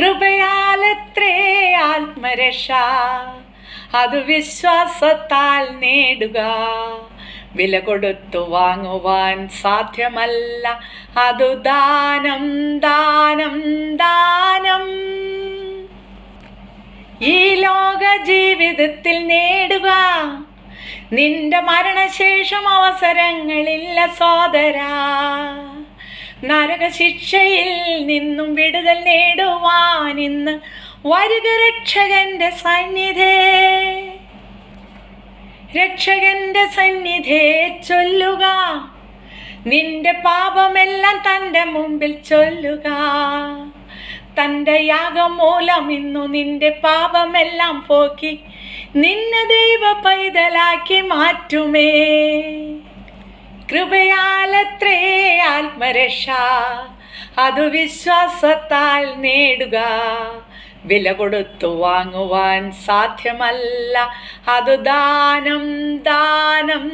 കൃപയാലത്രേ ആത്മരക്ഷ. അത് വിശ്വാസത്താൽ നേടുക. വില കൊടുത്തു വാങ്ങുവാൻ സാധ്യമല്ല. അതു ദാനം ദാനം ദാനം. ഈ ലോക ജീവിതത്തിൽ നേടുക. നിന്റെ മരണശേഷം അവസരങ്ങളില്ല സോദരാ. നരകശിക്ഷയിൽ നിന്നും വിടുതൽ നേടുവാൻ ഇന്ന് വരുക രക്ഷകന്റെ സന്നിധേ. രക്ഷകന്റെ സന്നിധേ ചൊല്ലുക. നിന്റെ പാപമെല്ലാം തന്റെ മുമ്പിൽ ചൊല്ലുക. തന്റെ യാഗം മൂലം ഇന്നു നിന്റെ പാപമെല്ലാം പോക്കി നിന്നെ ദൈവ പൈതലാക്കി മാറ്റുമേ. കൃപയാലത്രേ ആത്മരക്ഷ. അതു വിശ്വാസത്താൽ നേടുക. വില കൊടുത്തു വാങ്ങുവാൻ സാധ്യമല്ല. അതു ദാനം ദാനം